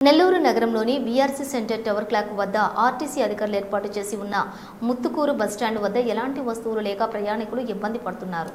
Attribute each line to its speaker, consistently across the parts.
Speaker 1: నెల్లూరు నగరంలోని VRC centre tower clock వద్ద RTC అధికారులు ఏర్పాటు చేసి ఉన్న ముత్తుకూరు బస్టాండ్ వద్ద ఎలాంటి వస్తువులు లేక ప్రయాణికులు ఇబ్బంది పడుతున్నారు.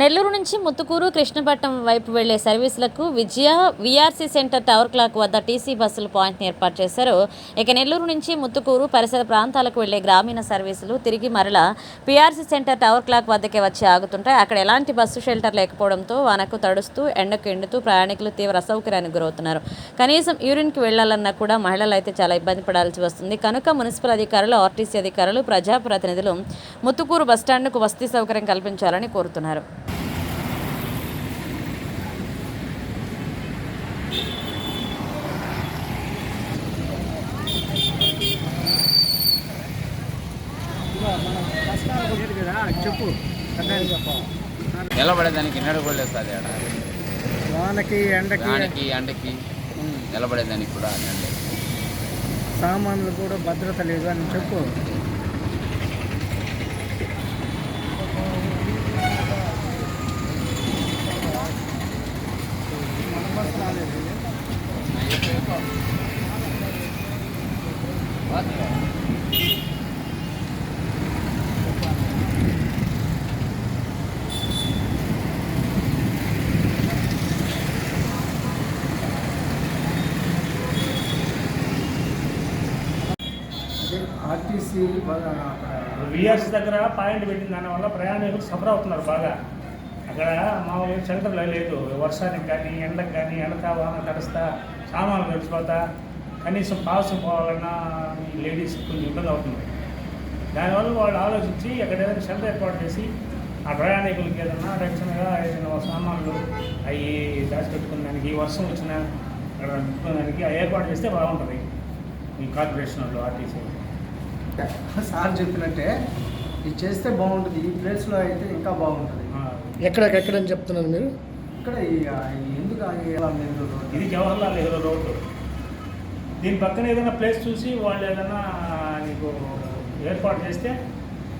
Speaker 2: నెల్లూరు నుంచి ముత్తుకూరు కృష్ణపట్నం వైపు వెళ్ళే సర్వీసులకు విజయ వీఆర్సీ సెంటర్ టవర్ క్లాక్ వద్ద టీసీ బస్సులు పాయింట్ని ఏర్పాటు చేశారు. ఇక నెల్లూరు నుంచి ముత్తుకూరు పరిసర ప్రాంతాలకు వెళ్ళే గ్రామీణ సర్వీసులు తిరిగి మరలా పీఆర్సీ సెంటర్ టవర్ క్లాక్ వద్దకే వచ్చి ఆగుతుంటాయి. అక్కడ ఎలాంటి బస్సు షెల్టర్ లేకపోవడంతో వానకు తడుస్తూ ఎండకు ఎండుతూ ప్రయాణికులు తీవ్ర అసౌకర్యానికి గురవుతున్నారు. కనీసం యూరిన్కి వెళ్ళాలన్నా కూడా మహిళలు అయితే చాలా ఇబ్బంది పడాల్సి వస్తుంది. కనుక మున్సిపల్ అధికారులు ఆర్టీసీ అధికారులు ప్రజాప్రతినిధులు ముత్తుకూరు బస్టాండ్కు వసతి సౌకర్యం కల్పించాలని కోరుతున్నారు
Speaker 3: చెప్పు
Speaker 4: నిలబడేదానికి నిలబడలేదు సార్
Speaker 3: వానకి ఎండకి.
Speaker 4: దానికి ఎండకి నిలబడేదానికి కూడా
Speaker 3: సామాన్లు కూడా భద్రత లేదు అని చెప్పు. ఆర్టీసీ
Speaker 5: విఆర్సీ దగ్గర పాయింట్ పెట్టిన దానివల్ల ప్రయాణికులు సఫర్ అవుతున్నారు బాగా. అక్కడ మామూలుగా షెల్టర్లో లేదు. వర్షానికి కానీ ఎండకు కానీ ఎండతా వాన కడుస్తా సామాన్లు గడిచిపోతా కనీసం పాస్ పోవాలన్నా లేడీస్ కొంచెం ఇబ్బంది అవుతుంది. దానివల్ల వాళ్ళు ఆలోచించి అక్కడ ఏదైనా షెల్టర్ ఏర్పాటు చేసి ఆ ప్రయాణికులకి ఏదైనా రక్షణగా ఏదైనా సామాన్లు అవి దాచిపెట్టుకునే దానికి ఈ వర్షం వచ్చినా అక్కడ దానికి ఆ ఏర్పాటు చేస్తే బాగుంటుంది. ఈ కార్పొరేషన్ వాళ్ళు ఆర్టీసీ
Speaker 3: సార్ చెప్పినట్టే ఇది చేస్తే బాగుంటుంది. ఈ ప్లేస్లో అయితే ఇంకా బాగుంటుంది.
Speaker 6: ఎక్కడ ఎక్కడని చెప్తున్నారు మీరు?
Speaker 3: ఇక్కడ ఎందుకు?
Speaker 5: ఇది జవహర్లాల్ నెహ్రూ రోడ్డు. దీని పక్కన ఏదైనా ప్లేస్ చూసి వాళ్ళు ఏదైనా నీకు ఏర్పాటు చేస్తే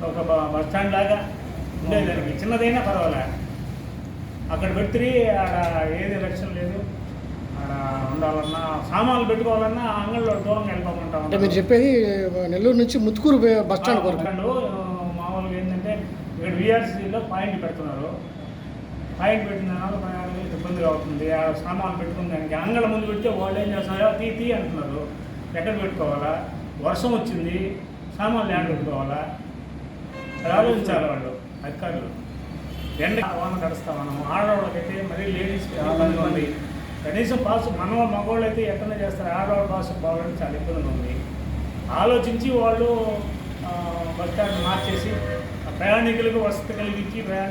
Speaker 5: ఒక బస్ స్టాండ్ లాగా ఉండేదానికి చిన్నదైనా పర్వాలే. అక్కడ పెడితే ఆడ ఏది ఆడ ఉండాలన్నా సామాన్లు పెట్టుకోవాలన్నా అంగళ్ళలో దూరంగా వెళ్ళిపోమంటా
Speaker 6: అంటే మీరు చెప్పేది నెల్లూరు నుంచి ముత్తుకూరు బస్ స్టాండ్
Speaker 5: ఆ, మామూలుగా ఏంటంటే ఇక్కడ విఆర్సీలో పాయింట్ పెడుతున్నారు. పాయింట్ పెట్టిన ప్రయాణికులకు ఇబ్బందిగా అవుతుంది. ఆ సామాన్లు పెట్టుకున్న దానికి అంగళ ముందు పెడితే వాళ్ళు ఏం చేస్తారో తీ తీ అంటున్నారు. ఎక్కడ పెట్టుకోవాలా? వర్షం వచ్చింది సామాన్లు ఎక్కడ పెట్టుకోవాలా? అది ఆలోచించాలి వాళ్ళు అధికారులు. ఎండ వాన తడుస్తాం మనం ఆడవాళ్ళకైతే మరీ లేడీస్ ఇబ్బందిగా ఉంది. కనీసం పాస్ మన మగవాళ్ళు అయితే ఎక్కడ చేస్తారు. ఆడవాళ్ళ పాస్ పోవాలని చాలా ఇబ్బంది ఉంది. ఆలోచించి వాళ్ళు బస్ స్టాండ్ మార్చేసి ప్రయాణికులకు వసతి కలిగించి ప్రయాణ